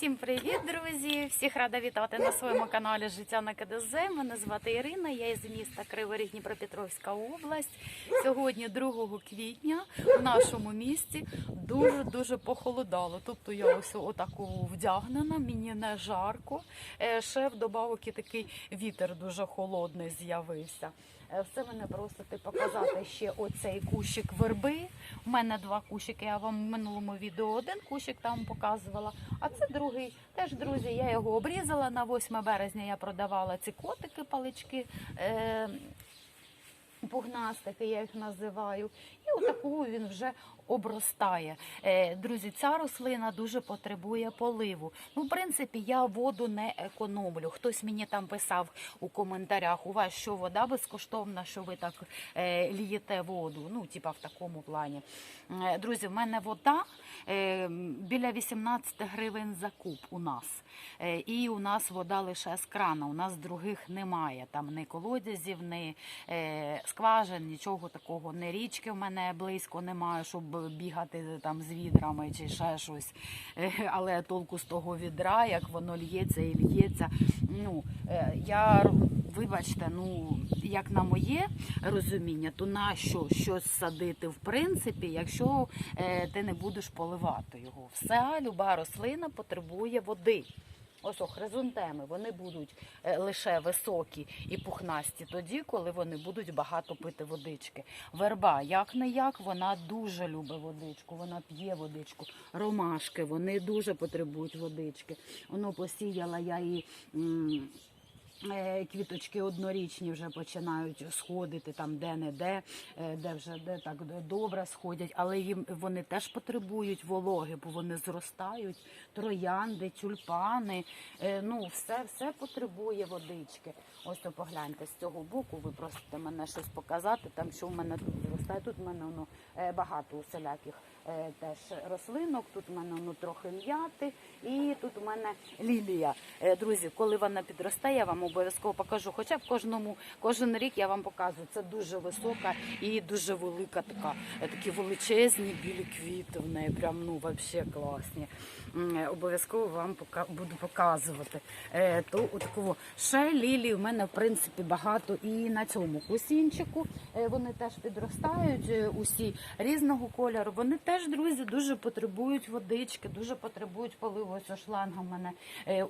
Всім привіт, друзі! Всіх рада вітати на своєму каналі Життя на КДЗ. Мене звати Ірина, я із міста Кривий Дніпропетровська область. Сьогодні, 2 квітня, в нашому місті дуже дуже похолодало. Тобто я ось отаку вдягнена, мені не жарко. Е, Ще вдобавок і такий вітер дуже холодний з'явився. Е, Все мене просите показати ще оцей кущик верби. У мене два кущики. Я вам в минулому відео один кущик там показувала. А це другий. Теж друзі, я його обрізала на 8 березня. Я продавала ці котики, палички. Е- Пугнастики, я їх називаю, і отаку він вже обростає. Е, Друзі, ця рослина дуже потребує поливу. Ну, в принципі, я воду не економлю. Хтось мені там писав у коментарях: у вас що вода безкоштовна, що ви так е, лієте воду. Ну, типа в такому плані. Е, Друзі, в мене вода біля 18 гривень за куб у нас. І у нас вода лише з крана. У нас других немає. Там ні колодязів, ні скважин, нічого такого. Ні річки в мене близько немає, щоб бігати там з відрами чи ще щось. Е, Але толку з того відра, як воно лється і лється. Ну, е, я вибачте, ну як на моє розуміння, то нащо щось садити в принципі, якщо е, ти не будеш поливати його. Вся люба рослина потребує води. Ось о, вони будуть е, лише високі і пухнасті тоді, коли вони будуть багато пити водички. Верба, як не як, вона дуже любить водичку, вона п'є водичку. Ромашки, вони дуже потребують водички. Воно посіяла я і. Е, Квіточки однорічні вже починають сходити там де-не-де, е, де вже де так добре сходять, але їм вони теж потребують вологи, бо вони зростають, троянди, тюльпани. е, Ну, все, все потребує водички. Ось то погляньте з цього боку. Ви просите мене щось показати. Там що в мене тут зростає. Тут в мене воно е, багато усіляких теж рослинок. Тут в мене воно трохи м'яти, і тут у мене лілія. Друзі, коли вона підростає, я вам обов'язково покажу. Хоча б кожному кожен рік я вам показую. Це дуже висока і дуже велика така, такі величезні білі квіти в неї. Прям ну взагалі класні. Е, Обов'язково вам буду показувати. Е, То такого ще лілії в мене в принципі багато і на цьому кусінчику. Е, Вони теж підростають, усі різного кольору. Вони теж, друзі, дуже потребують водички, дуже потребують поливу. Ось шланга в мене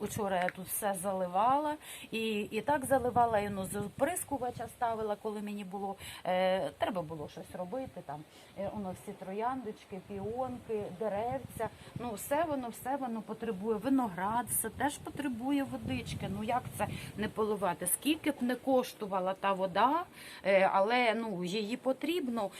учора я тут все заливала. І, і так заливала, і ну, з оприскувача ставила, коли мені було треба було щось робити. Там воно всі трояндочки, піонки, деревця. Ну, все воно, все воно потребує. Виноград, все теж потребує водички. Ну як це не поливати? Скільки б не коштувала та вода, е, але ну її потрібно.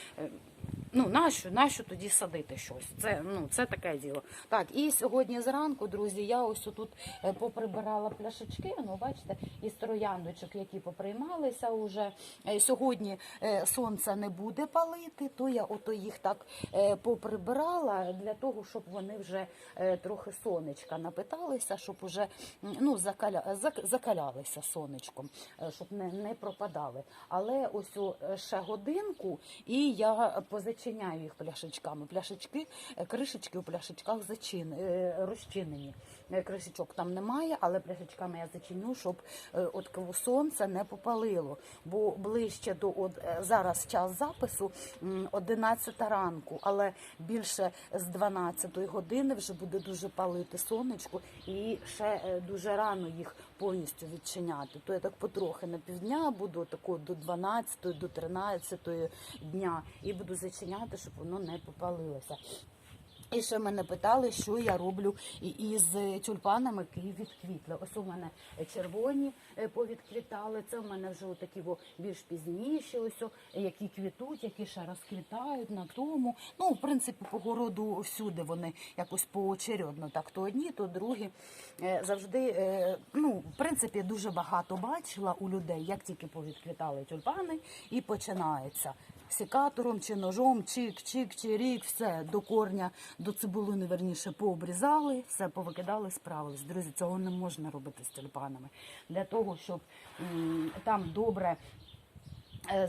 Ну, нащо, нащо тоді садити щось? Це, ну, це таке діло. Так, і сьогодні зранку, друзі, я ось тут е, поприбирала пляшечки, ну, бачите, із трояндочок, які поприймалися уже. Е, Сьогодні е, сонце не буде палити, то я ото їх так поприбирала для того, щоб вони вже трохи сонечка напиталися, щоб уже ну, закаля, закалялися сонечком, щоб не, не пропадали. Але ось ще годинку, і я позачиняю їх пляшечками. Пляшечки, е, кришечки у пляшечках зачин, е, розчинені. Е, Кришечок там немає, але пляшечками я зачиню, щоб е, от сонце не попалило. Бо ближче до от, е, зараз час запису м, 11 ранку, але більше з 12 години вже буде дуже палити сонечко, і ще е, дуже рано їх повністю відчиняти. То я так потрохи на півдня буду тако до 12, до 13 дня і буду зачиняти, щоб воно не попалилося. І ще мене питали, що я роблю із тюльпанами, які відквітли. Ось у мене червоні е, повідквітали. Це в мене вже такі більш пізніші, ось які квітуть, які ще розквітають на тому. Ну, в принципі, по городу всюди вони якось поочередно. Так, то одні, то другі. Е, Завжди, е, ну, в принципі, дуже багато бачила у людей, як тільки повідквітали тюльпани, і починається секатором чи ножом, чик, чик, чирік, все до корня, до цибулини, верніше, пообрізали, все повикидали, справились. Друзі, цього не можна робити з тюльпанами. Для того, щоб там добре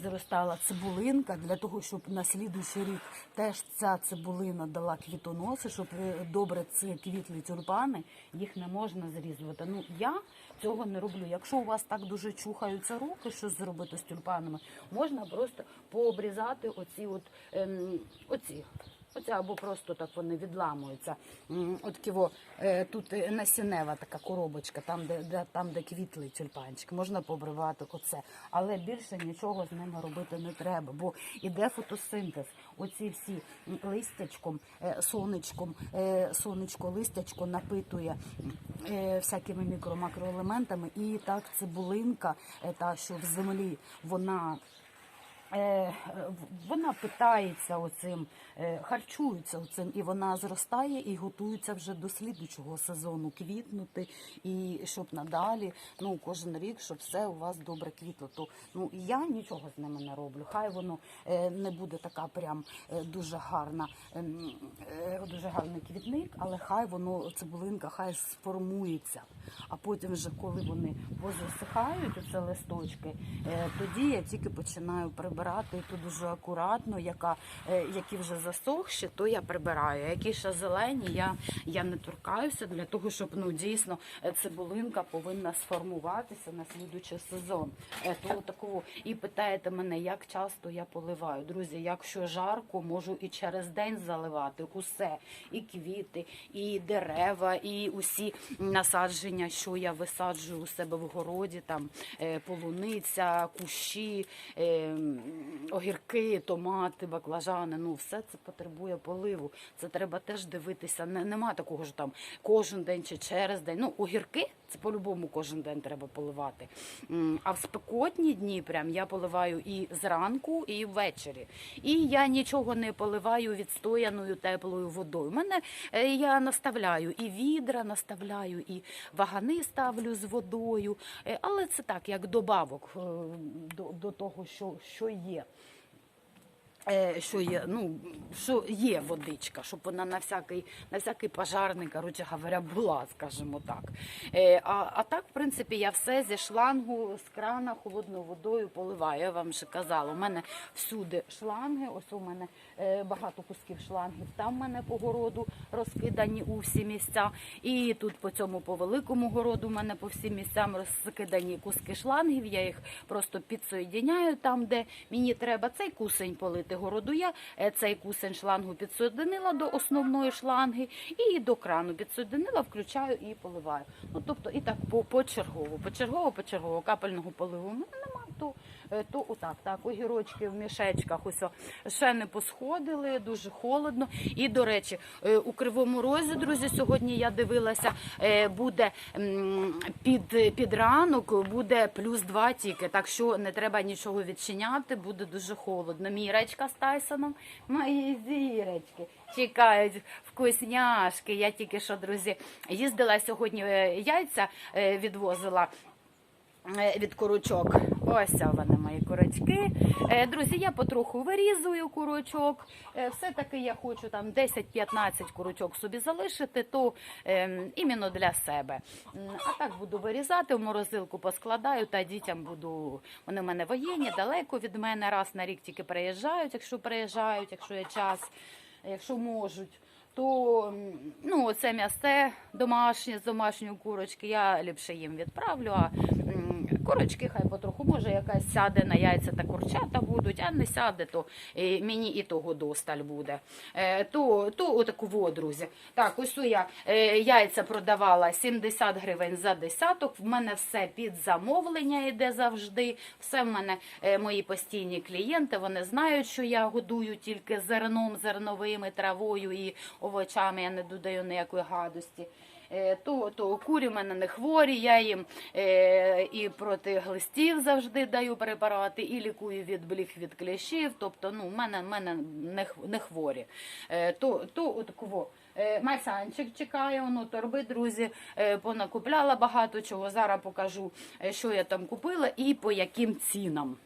зростала цибулинка для того, щоб на слідуючий рік теж ця цибулина дала квітоноси, щоб е, добре ці квітли тюльпани, їх не можна зрізувати. Ну я цього не роблю. Якщо у вас так дуже чухаються руки, що зробити з тюльпанами, можна просто пообрізати оці от ем, оці. Оце або просто так вони відламуються. От ківо, е, тут е, насінева така коробочка, там де, де там, де квітли тюльпанчики, можна побривати оце. Але більше нічого з ними робити не треба, бо іде фотосинтез. Оці всі листячком, е, сонечком, сонечко листячко напитує всякими мікро-макроелементами. І так цибулинка, та що в землі, вона вона питається оцим, е, харчується оцим, і вона зростає і готується вже до слідучого сезону квітнути, і щоб надалі, ну кожен рік, щоб все у вас добре квітло. То ну я нічого з ними не роблю. Хай воно е, не буде така прям е, дуже гарна, ем, е, дуже гарний квітник, але хай воно цибулинка, хай сформується. А потім, вже коли вони позасихають, оце листочки, е, тоді я тільки починаю прибирати і то дуже акуратно, яка, е, які вже засохші, то я прибираю. Які ще зелені, я, я не торкаюся для того, щоб ну дійсно е, цибулинка повинна сформуватися на слідучий сезон. Е, То такого і питаєте мене, як часто я поливаю. Друзі, якщо жарко, можу і через день заливати усе, і квіти, і дерева, і усі насадження, що я висаджую у себе в городі, там полуниця, кущі, е, м, огірки, томати, баклажани. Ну, все це потребує поливу. Це треба теж дивитися. Не, нема такого ж там кожен день чи через день. Ну, огірки це по-любому кожен день треба поливати. А в спекотні дні прям я поливаю і зранку, і ввечері. І я нічого не поливаю відстояною теплою водою. Мене е, я наставляю і відра наставляю, і вагани ставлю з водою. Е, Але це так, як добавок е, до, до того, що, що є. Е, Що є, ну що є водичка, щоб вона на всякий, на всякий пожарний, коротше говоря, була, скажімо так. Е, а, а так, в принципі, я все зі шлангу з крана холодною водою поливаю. Я вам вже казала, у мене всюди шланги. Ось у мене е, багато кусків шлангів. Там в мене по городу розкидані у всі місця. І тут по цьому по великому городу у мене по всім місцям розкидані куски шлангів. Я їх просто підсоєдиняю там, де мені треба цей кусень полити городу. Я е, цей кусень шлангу підсоєдинила до основної шланги і до крану підсоєдинила, включаю і поливаю. Ну тобто і так по почергово, почергово, почергово капельного поливу в мене нема. То, е, то отак, так, огірочки в мішечках ось ще не посходили, дуже холодно. І, до речі, е, у Кривому Розі, друзі, сьогодні я дивилася, е, буде під, під ранок буде плюс два тільки, так що не треба нічого відчиняти, буде дуже холодно. Мірочка з Тайсоном, мої зірочки. Чекають вкусняшки. Я тільки що, друзі, їздила сьогодні яйця відвозила від курочок. Ось вони мої курочки. Е, Друзі, я потроху вирізую курочок. Е, Все-таки я хочу там 10-15 курочок собі залишити, то ем, іменно для себе. А так буду вирізати, в морозилку поскладаю та дітям буду. Вони в мене воєнні, далеко від мене. Раз на рік тільки приїжджають, якщо приїжджають, якщо є час, якщо можуть. То ну, це м'ясце домашнє з домашньої курочки. Я ліпше їм відправлю. А м, курочки хай потроху, може, якась сяде на яйця та курчата будуть, а не сяде, то е, мені і того досталь буде. Е, то, то отаку во, друзі. Так, ось я е, яйця продавала 70 гривень за десяток. В мене все під замовлення йде завжди. Все в мене мої постійні клієнти. Вони знають, що я годую тільки зерном, зерновими, травою і овочами. Я не додаю ніякої гадості. Е, То, то курі в мене не хворі, я їм е, і проти глистів завжди даю препарати, і лікую від бліх від кліщів. Тобто, ну, в мене, в мене не, хворі. Е, то, то отакого. Е, Майсанчик чекає, воно торби, друзі, понакупляла багато чого. Зараз покажу, що я там купила і по яким цінам.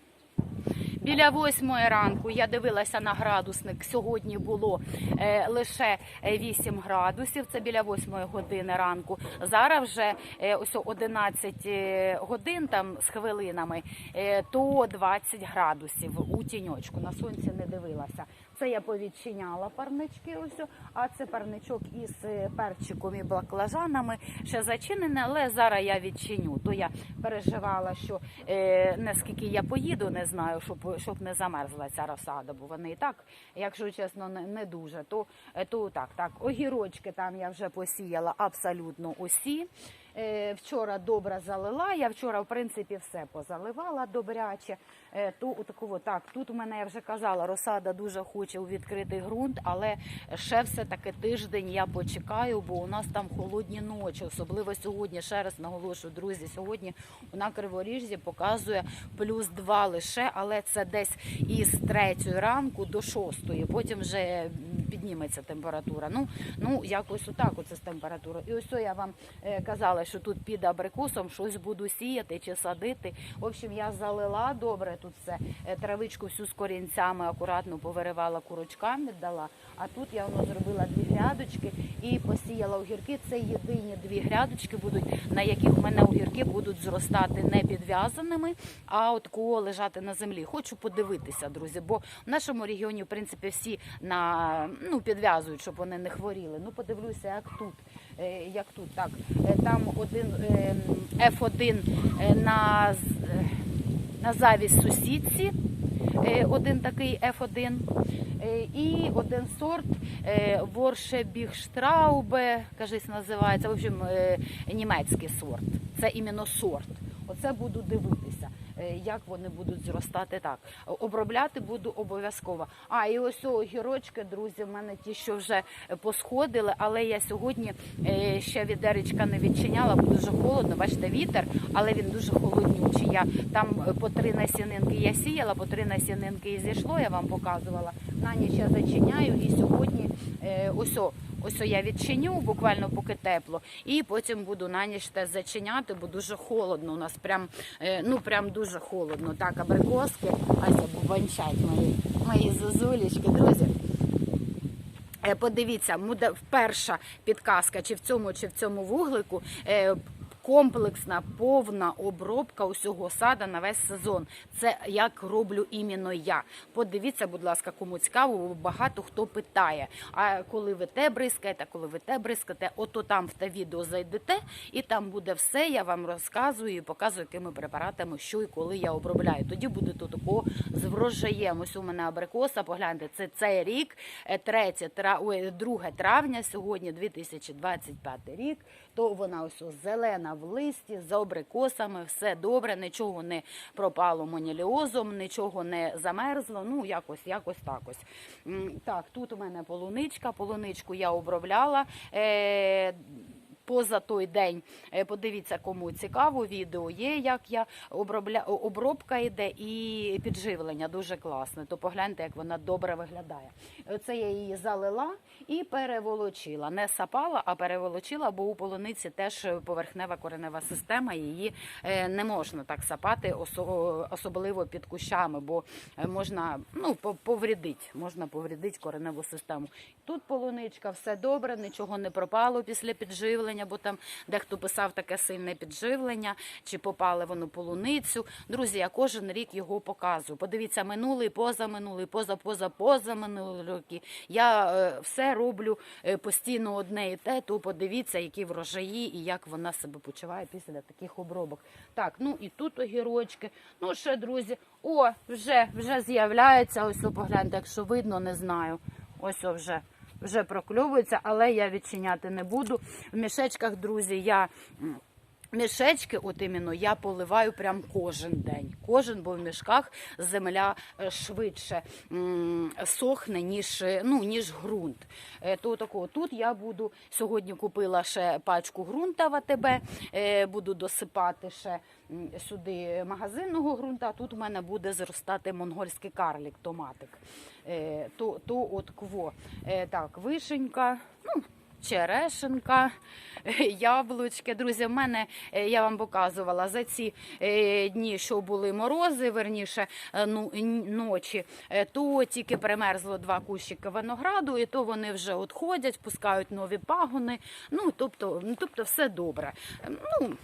Біля восьмої ранку я дивилася на градусник. Сьогодні було е, лише е, 8 градусів. Це біля восьмої години ранку. Зараз вже е, ось о 11 е, годин там з хвилинами, е, то 20 градусів у тіньочку. На сонці не дивилася. Це я повідчиняла парнички. Ось, а це парничок із е, перчиком і баклажанами. Ще зачинене, але зараз я відчиню. То я переживала, що е, наскільки я поїду, не знаю, щоб, щоб не замерзла ця розсада, бо вони і так, якщо чесно, не, не дуже. То, е, то так, так. Огірочки там я вже посіяла абсолютно усі. Е, Вчора добре залила. Я вчора, в принципі, все позаливала добряче. Е, тут у мене я вже казала, розсада дуже хоче у відкритий ґрунт, але ще все таки тиждень я почекаю, бо у нас там холодні ночі, особливо сьогодні. Ще раз наголошую, друзі, сьогодні на Криворіжжі показує плюс 2 лише, але це десь із третьої ранку до шостої. Потім вже підніметься температура. Ну, ну якось отак оце з температурою. І ось я вам е, казала, що тут під абрикосом щось буду сіяти чи садити. В общем, я залила добре тут все. Е, Травичку всю з корінцями акуратно повиривала курочкам, віддала. А тут я воно зробила дві грядочки і посіяла огірки. Це єдині дві грядочки будуть, на яких у мене огірки будуть зростати не підв'язаними, а от такого лежати на землі. Хочу подивитися, друзі, бо в нашому регіоні, в принципі, всі на ну підв'язують, щоб вони не хворіли. Ну подивлюся, як тут. Е, Як тут так, Е, там один е, F1 е, на, на завість сусідці, один такий F1, е, і один сорт е, Воршебіхштраубе, кажись, називається. В общем, німецький сорт. Це іменно сорт. Оце буду дивитися, е, як вони будуть зростати так. Обробляти буду обов'язково. А і ось огірочки, друзі, в мене ті, що вже посходили, але я сьогодні е, ще відеречка не відчиняла, бо дуже холодно. Бачите, вітер, але він дуже холоднючий. Я там е, по три насінинки я сіяла, по три насінинки і зійшло, я вам показувала. На ніч я зачиняю і сьогодні е, ось Ось я відчиню, буквально поки тепло, і потім буду на ніч те зачиняти, бо дуже холодно. У нас прям е, ну прям дуже холодно. Так, абрикоски, Ася бубанчать мої, мої зозулічки, друзі. Е, Подивіться, перша підказка, чи в цьому, чи в цьому вуглику. Е, Комплексна повна обробка усього сада на весь сезон. Це як роблю іменно я. Подивіться, будь ласка, кому цікаво, бо багато хто питає. А коли ви те бризкаєте, коли ви те бризкаєте, ото там в те відео зайдете, і там буде все. Я вам розказую і показую, якими препаратами, що і коли я обробляю. Тоді буде то такого з врожаєм. Ось у мене абрикоса. Погляньте, це цей рік, е, третє, тра, ой, 2 травня, сьогодні 2025 рік. То вона ось зелена в листі з абрикосами, все добре, нічого не пропало моніліозом, нічого не замерзло. Ну якось, якось так ось. Так, тут у мене полуничка. Полуничку я обробляла. Е, Поза той день Е, подивіться, кому цікаво. Відео є, як я обробля... обробка йде і підживлення дуже класне. То погляньте, як вона добре виглядає. Це я її залила і переволочила. Не сапала, а переволочила, бо у полуниці теж поверхнева коренева система. Її е, не можна так сапати, особливо під кущами, бо е, можна ну, повредити, можна повредити кореневу систему. Тут полуничка, все добре, нічого не пропало після підживлення, бо там дехто писав таке сильне підживлення, чи попали воно полуницю. Друзі, я кожен рік його показую. Подивіться, минулий, позаминулий, поза, поза, позаминулий роки. Я е, все роблю е, постійно одне і те, то подивіться, які врожаї і як вона себе почуває після таких обробок. Так, ну і тут огірочки. Ну ще, друзі, о, вже, вже з'являється. Ось погляньте, якщо видно, не знаю. Ось о, вже. Вже прокльовується, але я відчиняти не буду. В мішечках, друзі, я мішечки, от іменно, я поливаю прям кожен день. Кожен, бо в мішках земля е, швидше сохне, ніж, е, ну, ніж ґрунт. Е, То такого. Тут я буду сьогодні купила ще пачку ґрунта в АТБ, буду досипати ще сюди магазинного ґрунта. Тут у мене буде зростати монгольський карлік, томатик. Е, То, то от кво. Е, Так, вишенька. Ну, черешенка, яблучки. Друзі, в мене е, я вам показувала за ці е, дні, що були морози, верніше е, ну, ночі, е, то тільки примерзло два кущики винограду, і то вони вже відходять, пускають нові пагони. Ну, тобто, ну, тобто все добре. Е, Ну,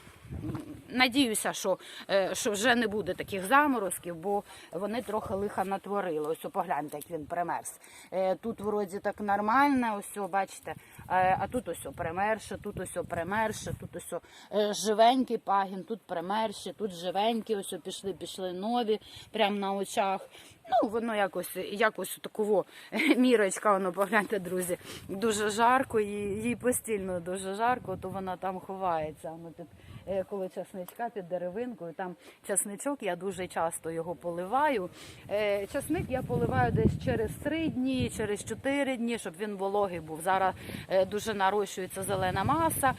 Надіюся, що, е, що вже не буде таких заморозків, бо вони трохи лиха натворили. Ось погляньте, як він примерз. Е, Тут вроді так нормально, ось бачите, Е, а тут ось примерше, тут ось примерше, тут ось живенький пагін, тут примерше, тут живенький, ось пішли, пішли нові, прямо на очах. Ну, воно якось, якось такого мірочка, воно погляньте, друзі, дуже жарко, їй постійно дуже жарко, то вона там ховається. Воно під, е, коли часничка під деревинкою, там часничок, я дуже часто його поливаю. Е, Часник я поливаю десь через 3 дні, через 4 дні, щоб він вологий був. Зараз е, дуже нарощується зелена маса,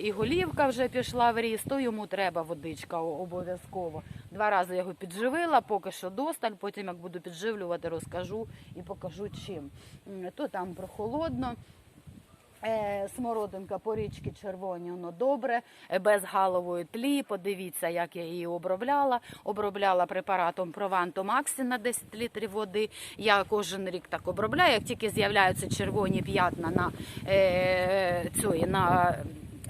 і голівка вже пішла в ріст, то йому треба водичка обов'язково. Два рази його підживила, поки що досталь. Потім як буду підживлювати, розкажу і покажу чим. То там прохолодно. Е, Смородинка по річці червоні, воно добре, е, без галової тлі. Подивіться, як я її обробляла. Обробляла препаратом Прованто Максі на 10 літрів води. Я кожен рік так обробляю. Як тільки з'являються червоні п'ятна на, е, цю, на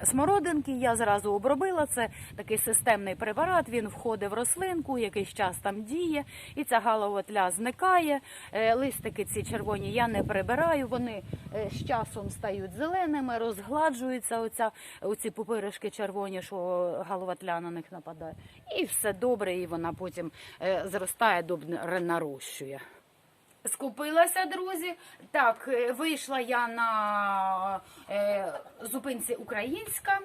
смородинки, я зразу обробила. Це такий системний препарат. Він входить в рослинку, якийсь час там діє, і ця галова тля зникає. Е, Листики ці червоні я не прибираю. Вони е, з часом стають зеленими, розгладжуються оця, оці пупиришки червоні, що галова тля на них нападає. І все добре, і вона потім е, зростає, добре нарощує. Скупилася, друзі. Так, е, вийшла я на е, зупинці українська.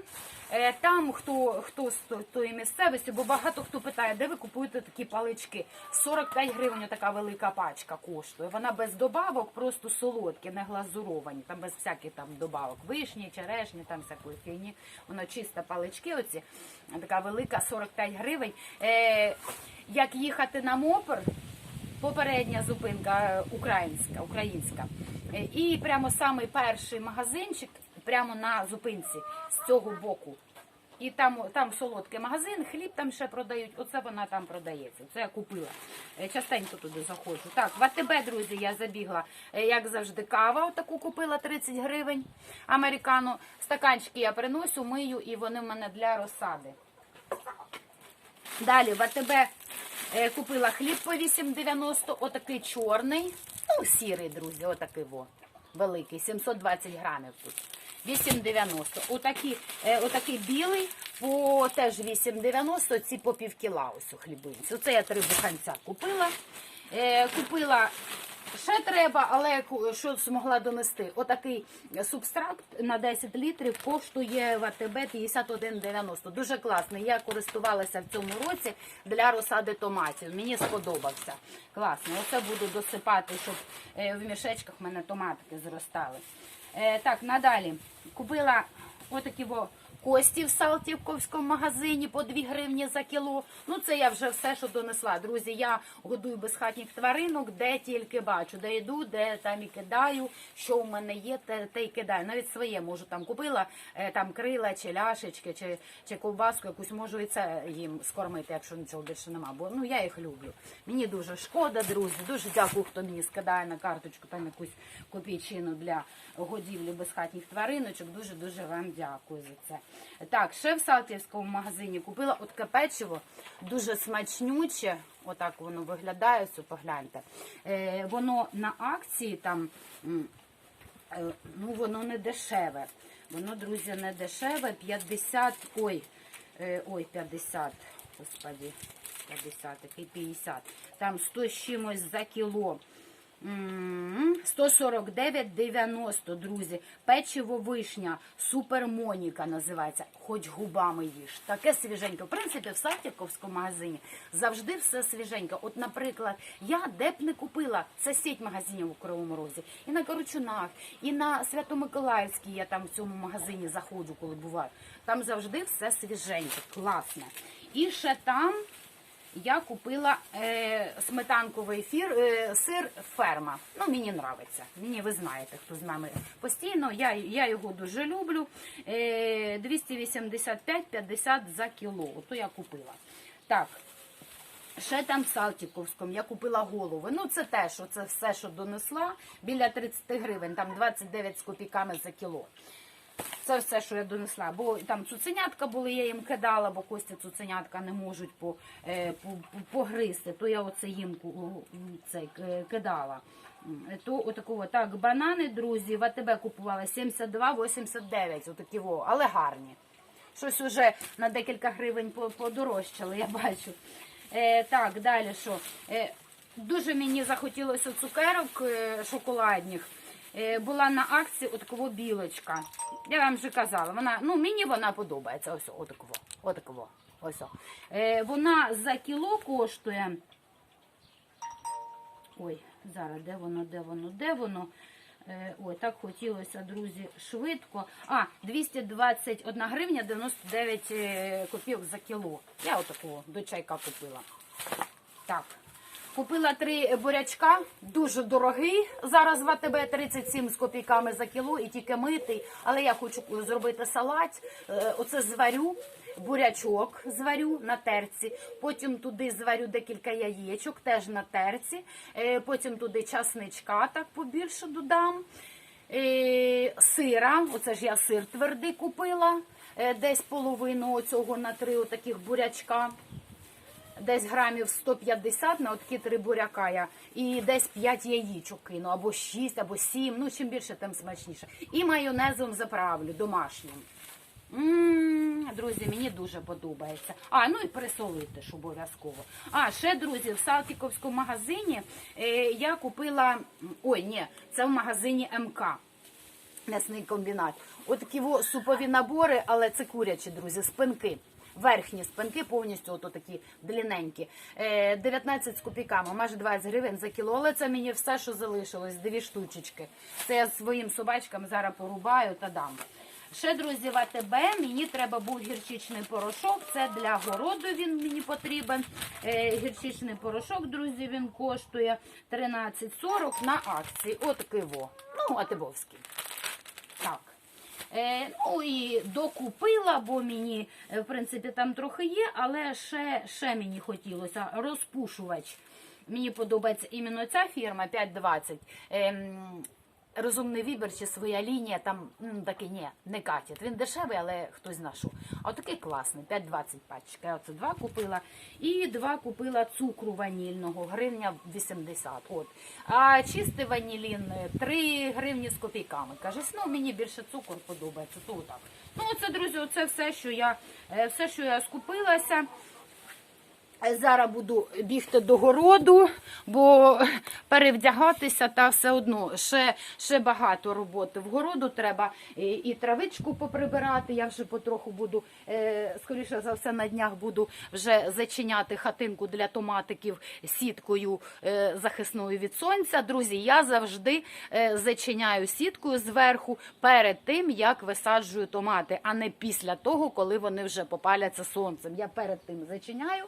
Е, там хто, хто з тої місцевості, бо багато хто питає, де ви купуєте такі палички. 45 гривень така велика пачка коштує. Вона без добавок, просто солодкі, не глазуровані, там без всяких там добавок. Вишні, черешні, там всякої фігні. Воно чисто палички. Оці така велика 45 гривень. Е, як їхати на мопер, Попередня зупинка е, українська, українська. Е, І прямо самий перший магазинчик прямо на зупинці з цього боку. І там, там солодкий магазин, хліб там ще продають. Оце вона там продається. Це я купила. Е, Частенько туди заходжу. Так, в АТБ, друзі, я забігла, як завжди, кава. Отаку купила 30 гривень. Американу. Стаканчики я приносю, мию, і вони в мене для розсади. Далі в АТБ купила хліб по 8,90, отакий чорний, ну сірий, друзі, отакий во, великий, 720 грамів тут. 8,90. Отакий, е, отакий білий по теж 8,90, ці по пів кіла ось у хлібинці. Оце я три буханця купила. Е, купила Ще треба, але що змогла донести? Отакий субстракт на 10 літрів коштує в АТБ 51,90. Дуже класний. Я користувалася в цьому році для розсади томатів. Мені сподобався. Класно. Оце буду досипати, щоб е, в мішечках в мене томатики зростали. Е, Так, надалі. Купила отакі Кості в Салтівковському магазині по 2 гривні за кіло. Ну це я вже все, що донесла. Друзі, я годую безхатніх тваринок, де тільки бачу, де йду, де там і кидаю. Що в мене є, те, те й кидаю. Навіть своє можу там купила е, там крила чи ляшечки, чи, чи ковбаску якусь можу і це їм скормити, якщо нічого більше нема. Бо ну я їх люблю. Мені дуже шкода, друзі. Дуже дякую, хто мені скидає на карточку там якусь копійчину для годівлі безхатніх твариночок. Дуже дуже вам дякую за це. Так, ще в Салтівському магазині купила отаке печиво, дуже смачнюче. Отак воно виглядає, все погляньте. Е, воно на акції там, е, ну воно не дешеве. Воно, друзі, не дешеве. 50, ой, е, ой, 50, господи, 50, який 50. Там 100 з чимось за кіло. М, 149,90, друзі. Печиво вишня, супер Моніка називається. Хоч губами їж. Таке свіженьке. В принципі, в Салтівковському магазині завжди все свіженьке. От, наприклад, я де б не купила, це сіть магазинів у Кривому Розі. І на Корочунах, і на Свято-Миколаївській я там в цьому магазині заходжу, коли буваю. Там завжди все свіженьке, класне. І ще там я купила е, сметанковий фір, е, сир ферма. Ну, мені нравиться. Мені ви знаєте, хто з нами постійно. Я, я його дуже люблю. Е, 285-50 за кіло. Ото я купила. Так. Ще там в Салтіковському я купила голови. Ну, це те, що це все, що донесла, біля 30 гривень, там 29 з копійками за кіло. Це все, що я донесла. Бо там цуценятка були, я їм кидала, бо кості цуценятка не можуть е, по, по- погризти. То я оце їм це, е, кидала. То отакого. Так, банани, друзі, в АТБ купувала 72,89, отакі во, але гарні. Щось уже на декілька гривень по- подорожчали, я бачу. Е, так, далі що? Е, дуже мені захотілося цукерок е, шоколадних. Е, була на акції отакого білочка. Я вам вже казала, вона, ну мені вона подобається. Ось отакого. Отакого. Ось. Е, вона за кіло коштує. Ой, зараз де воно, де воно, де воно? Е, Ой, так хотілося, друзі, швидко. А, 221 гривня 99 е, копійок за кіло. Я отакого до чайка купила. Так. Купила три бурячка, дуже дорогий. Зараз в АТБ 37 з копійками за кіло і тільки митий. Але я хочу зробити салат. Е, Оце зварю, бурячок зварю на терці. Потім туди зварю декілька яєчок, теж на терці. Е, Потім туди часничка так побільше додам. Е, Сира, оце ж я сир твердий купила. Десь половину оцього на три отаких бурячка десь грамів 150 на отакі три буряка я, і десь 5 яєчок кину, або 6, або 7, ну чим більше, тим смачніше. І майонезом заправлю домашнім. М, Друзі, мені дуже подобається. А, ну і присолити ж обов'язково. А, ще, друзі, в Салтіковському магазині е, я купила. Ой, ні, це в магазині МК. М'ясний комбінат. Отакі супові набори, але це курячі, друзі, спинки. Верхні спинки повністю ото такі длинненькі. Е, 19 з копійками, майже 20 гривень за кіло. Але це мені все, що залишилось, дві штучечки. Це я своїм собачкам зараз порубаю та дам. Ще, друзі, в АТБ мені треба був гірчичний порошок. Це для городу він мені потрібен. Е, гірчичний порошок, друзі, він коштує 13,40 на акції. Отакий во. Ну, атибовський. Так. Е, ну і докупила, бо мені, е, в принципі, там трохи є, але ще, ще мені хотілося розпушувач. Мені подобається іменно ця фірма 520. Розумний вибір чи своя лінія, там м, такий ні, не катять. Він дешевий, але хтось знайшов. А такий класний, 5,20 пачка. Я оце два купила. І два купила цукру ванільного, гривня 80. От. А чистий ванілін е, 3 гривні з копійками. Кажуть, ну мені більше цукор подобається, то так. Ну, оце, друзі, оце все, що я, е, все, що я скупилася. Зараз буду бігти до городу, бо перевдягатися та все одно ще, ще багато роботи. В городу треба і, і травичку поприбирати. Я вже потроху буду, е, скоріше за все, на днях буду вже зачиняти хатинку для томатиків сіткою е, захисною від сонця. Друзі, я завжди е, зачиняю сіткою зверху перед тим, як висаджую томати, а не після того, коли вони вже попаляться сонцем. Я перед тим зачиняю.